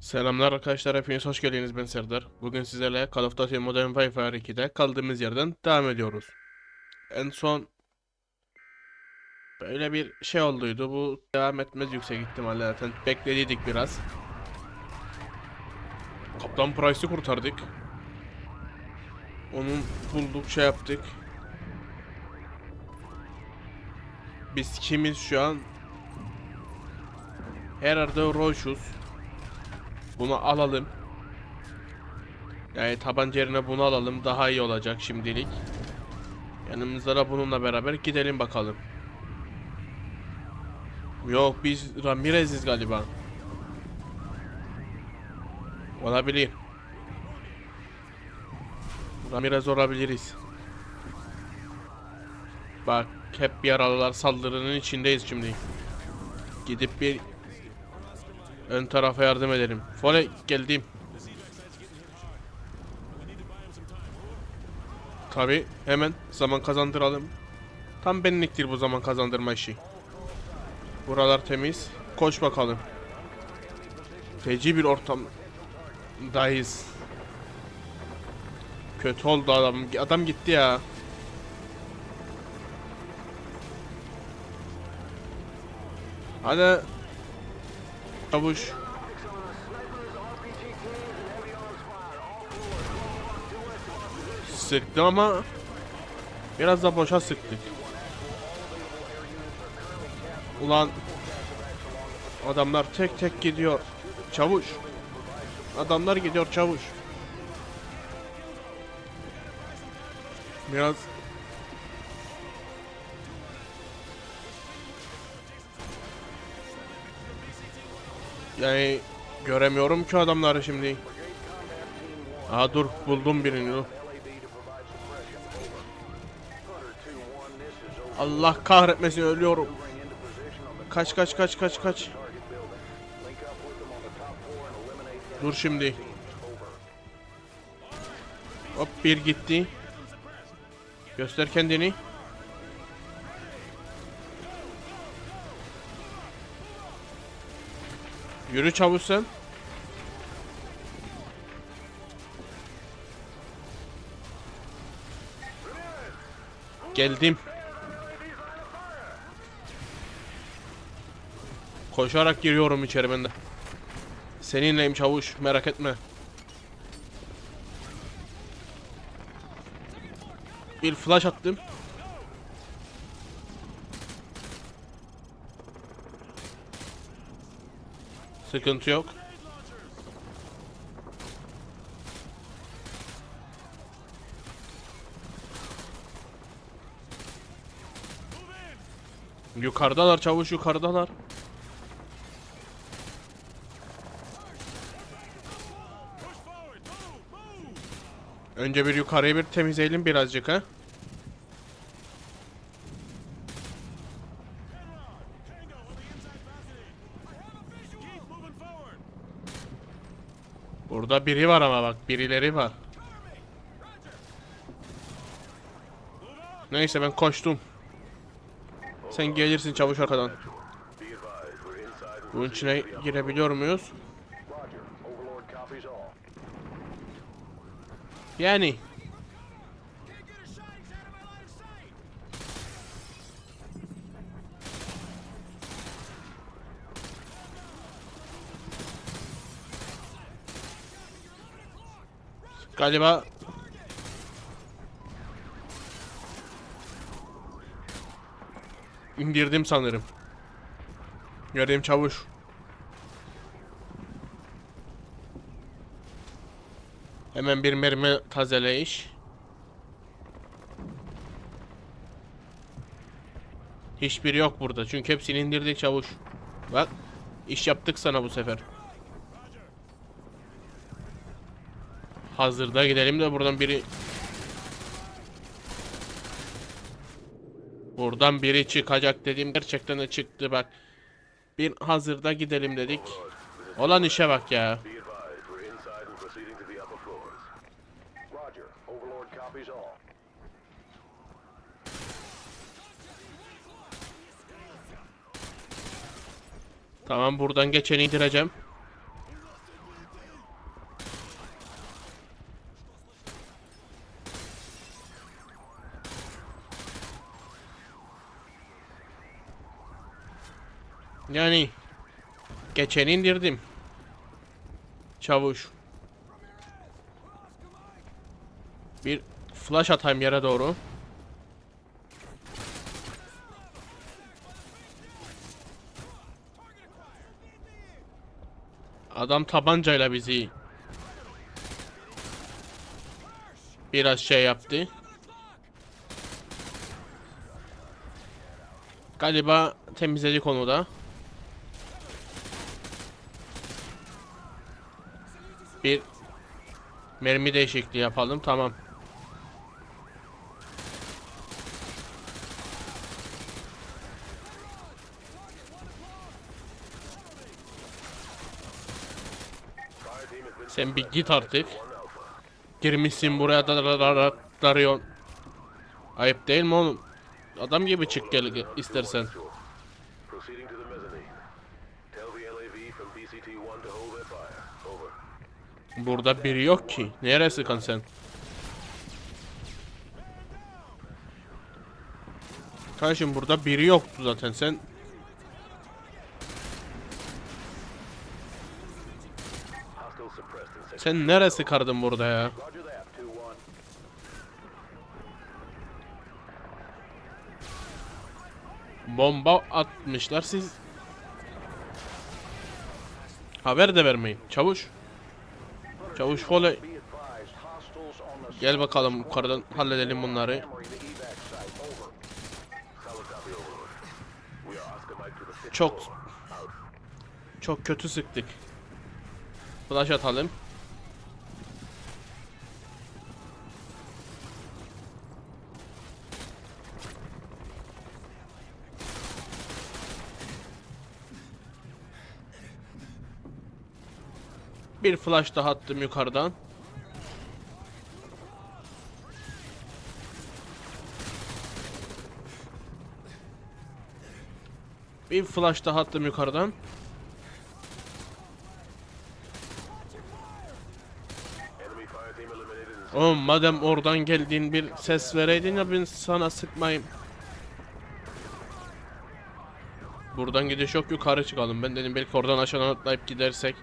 Selamlar arkadaşlar hepiniz hoş geldiniz ben Serdar. Bugün sizlerle Call of Duty Modern Warfare 2'de kaldığımız yerden devam ediyoruz. En son böyle bir şey olduydu bu devam etmez yüksek ihtimalle zaten beklediydik biraz. Kaptan Price'ı kurtardık. Onun bulduk şey yaptık. Biz kimiz şu an? Herhalde Roşuz. Bunu alalım. Yani tabanca yerine bunu alalım. Daha iyi olacak şimdilik. Yanımızda da bununla beraber gidelim bakalım. Yok biz Ramirez'iz galiba. Olabilir. Ramirez olabiliriz. Bak hep yaralılar saldırının içindeyiz şimdi. Gidip bir ön tarafa yardım edelim. Fole geldim. Tabi hemen zaman kazandıralım. Tam benliktir bu zaman kazandırma işi. Buralar temiz. Koş bakalım. Feci bir ortamdayız. Kötü oldu adam. Adam gitti ya. Hadi. Çavuş. Sıktım ama biraz da boşa sıktık. Ulan adamlar tek tek gidiyor. Çavuş. Adamlar gidiyor çavuş. Biraz Yani göremiyorum ki adamları şimdi. Aa dur buldum birini. Allah kahretmesin ölüyorum. Kaç kaç kaç kaç kaç. Dur şimdi. Hop bir gitti. Göster kendini. Yürü çavuş sen. Geldim. Koşarak giriyorum içeri ben de. Seninleyim çavuş merak etme. Bir flash attım. Sıkıntı yok. Yukarıdalar çavuş yukarıdalar. Önce bir yukarıyı bir temizleyelim birazcık ha. Burada biri var ama bak birileri var. Neyse ben koştum. Sen gelirsin çavuş arkadan. Bunun içine girebiliyor muyuz? Yani. Galiba indirdim sanırım. Gördüğüm çavuş. Hemen bir mermi tazeleyiş. Hiçbiri yok burada çünkü hepsini indirdik çavuş. Bak iş yaptık sana bu sefer. Hazırda gidelim de buradan biri Buradan biri çıkacak dedim gerçekten de çıktı bak. Bir hazırda gidelim dedik. Olan işe bak ya. Tamam buradan geçeni indireceğim. Yani geçeni indirdim. Çavuş. Bir flash atayım yere doğru. Adam tabancayla bizi biraz şey yaptı. Galiba temizledik onu da. Mermi değişikliği yapalım. Tamam. Sen bir git artık. Girmişsin buraya da- darıyorsun. Ayıp değil mi oğlum? Adam gibi çık gel istersen. Burada biri yok ki. Nereye sıkan sen? Kardeşim burada biri yoktu zaten sen. Sen neresi kardın burada ya? Roger that. 2-1. Bomba atmışlar siz. Haber de vermeyin. Çavuş. Çavuş Foley. Gel bakalım yukarıdan halledelim bunları. Çok çok kötü sıktık. Flash atalım. Bir flash daha attım yukarıdan. Bir flash daha attım yukarıdan. Oğlum madem oradan geldiğin bir ses vereydin ya ben sana sıkmayayım. Buradan gidiş yok yukarı çıkalım. Ben dedim belki oradan aşağı atlayıp gidersek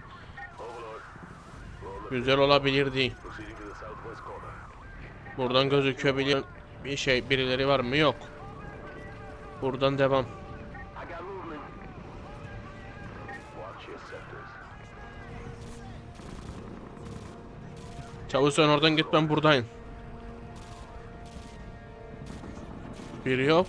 güzel olabilirdi. Buradan gözüküyor biliyor bir şey birileri var mı yok. Buradan devam. Çavuş sen oradan git ben buradayım. Biri yok.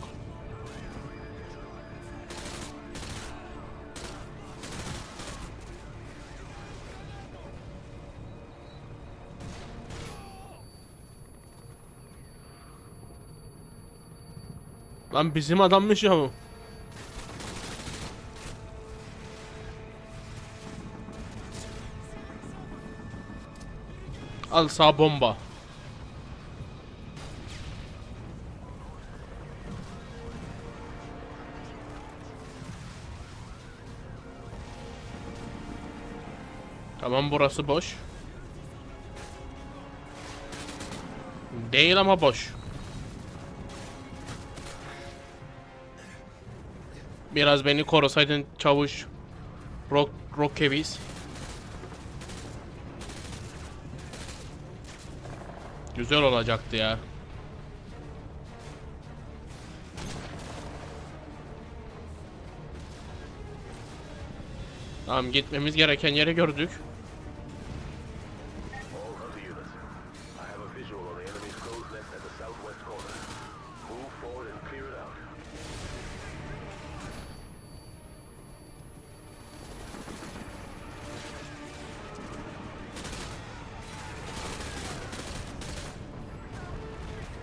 Lan bizim adammış ya bu. Al sağ bomba. Tamam burası boş. Değil ama boş. Biraz beni korusaydın çavuş. Rock, Rockevis. Güzel olacaktı ya. Tamam gitmemiz gereken yeri gördük.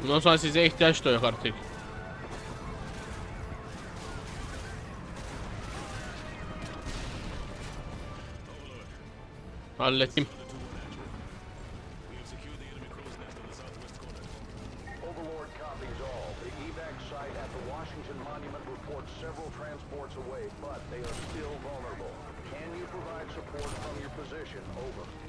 Bundan sonra size ihtiyaç da yok artık. Hallettim. Over.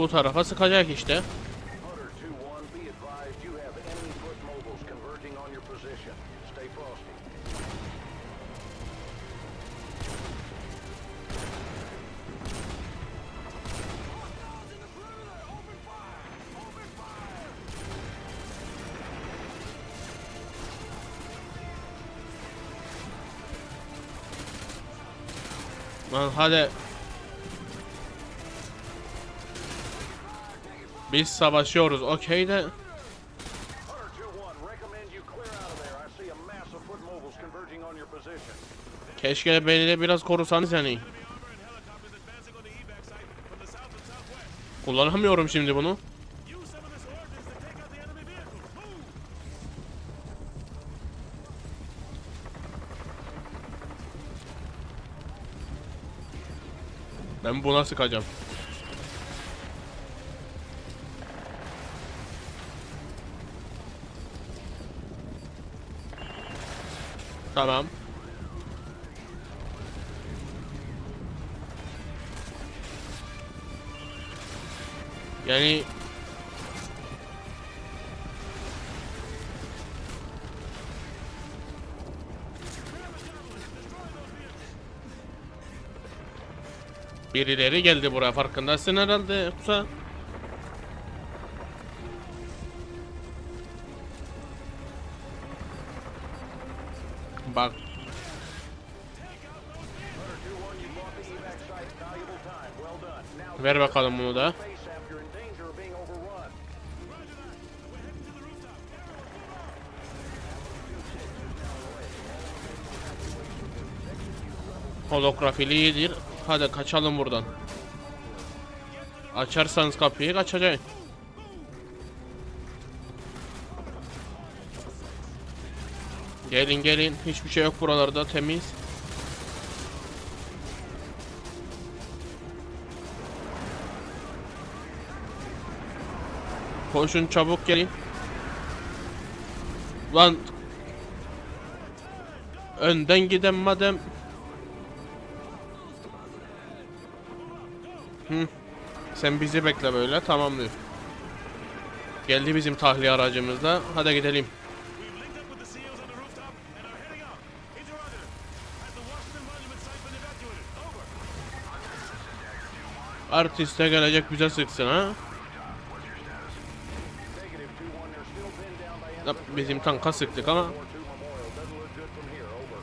Bu tarafa sıkacak işte. Hunter 2-1, converging on your position. Keşke beni de biraz korusanız yani. Kullanamıyorum şimdi bunu. Ben buna sıkacağım. Tamam. Yani Birileri geldi buraya farkındasın herhalde Kusa. Ver bakalım bunu da. Holografili iyidir. Hadi kaçalım buradan. Açarsanız kapıyı kaçacak. Gelin gelin. Hiçbir şey yok buralarda temiz. Koşun çabuk gelin. Lan Önden giden madem Hı. Sen bizi bekle böyle tamamdır. Geldi bizim tahliye aracımızda. Hadi gidelim. Artiste gelecek bize sıksın ha. Enemy Bizim tanka sıktık ama War 2 Memorial. Doesn't look good from here. Over.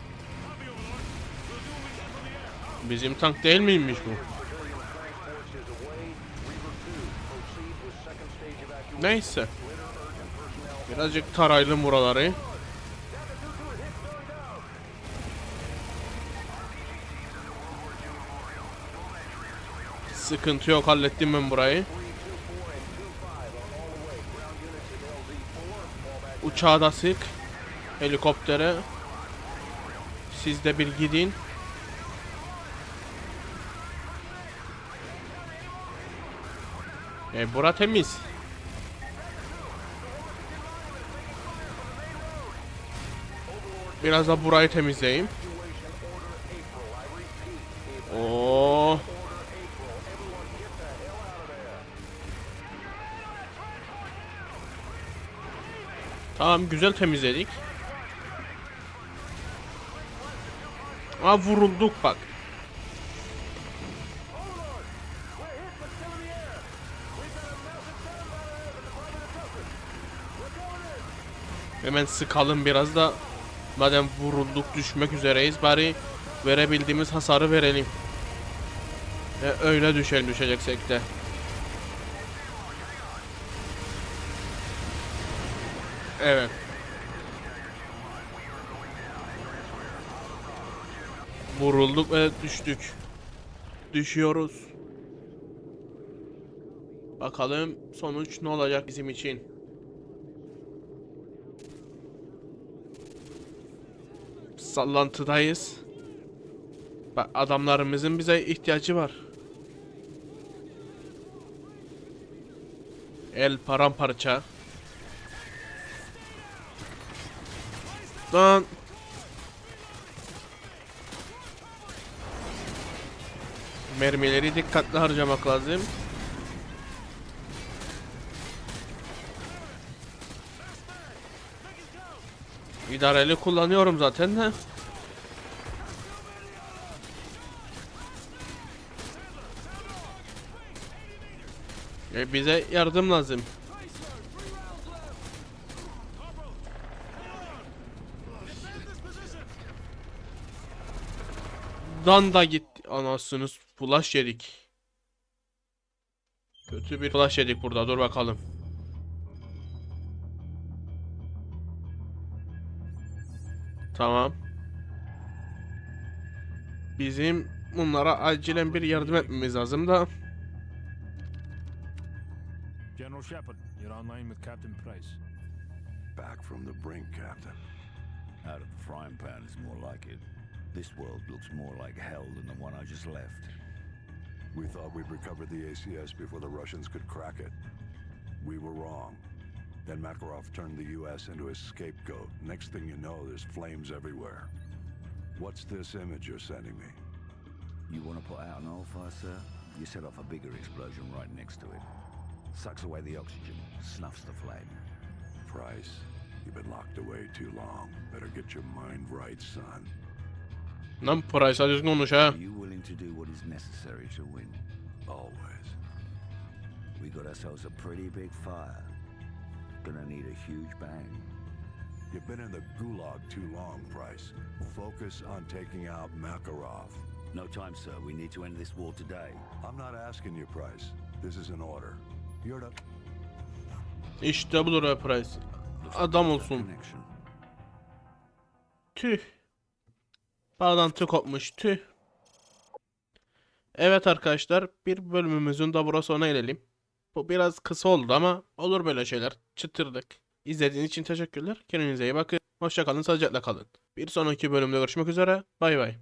Copy, Overlord. We'll do what we can from the air. bizim tank değil miymiş bu? Civilian transports is away. Reaver 2, proceed with second stage evacuation. Neyse. Birazcık tarayalım buraları. Sıkıntı yok hallettim ben burayı. Sık. Helikoptere. Siz de bir gidin. E bura temiz. Biraz da burayı temizleyeyim. Tamam güzel temizledik. Aa vurulduk bak. Hemen sıkalım biraz da. Madem vurulduk düşmek üzereyiz bari verebildiğimiz hasarı verelim. E, öyle düşelim düşeceksek de. Evet. Vurulduk ve düştük. Düşüyoruz. Bakalım sonuç ne olacak bizim için. Sallantıdayız. Bak adamlarımızın bize ihtiyacı var. El paramparça. Lan. Mermileri dikkatli harcamak lazım. İdareli kullanıyorum zaten de. E bize yardım lazım. Dan da gitti. Anasını s- flash yedik. Kötü bir flash yedik burada. Dur bakalım. Tamam. Bizim bunlara acilen bir yardım etmemiz lazım da. General Shepard, you're online with Captain Price. Back from the brink, Captain. Out of the frying pan is more like it. This world looks more like hell than the one I just left. We thought we'd recovered the ACS before the Russians could crack it. We were wrong. Then Makarov turned the U.S. into a scapegoat. Next thing you know, there's flames everywhere. What's this image you're sending me? You want to put out an oil fire, sir? You set off a bigger explosion right next to it. Sucks away the oxygen, snuffs the flame. Price, you've been locked away too long. Better get your mind right, son. Lan Price'a düzgün konuş ha. Are you willing to do what is necessary to win? Always. We got ourselves a pretty big fire. Gonna need a huge bang. You've been in the gulag too long, Price. Focus on taking out Makarov. No time, sir. We need to end this war today. I'm not asking you, Price. This is an order. You're to... İşte budur be Price. Adam olsun. Connection. Tüh. Bağlantı kopmuş. Tüh. Evet arkadaşlar bir bölümümüzün de burası sona erelim. Bu biraz kısa oldu ama olur böyle şeyler. Çıtırdık. İzlediğiniz için teşekkürler. Kendinize iyi bakın. Hoşça kalın, sağlıcakla kalın. Bir sonraki bölümde görüşmek üzere. Bay bay.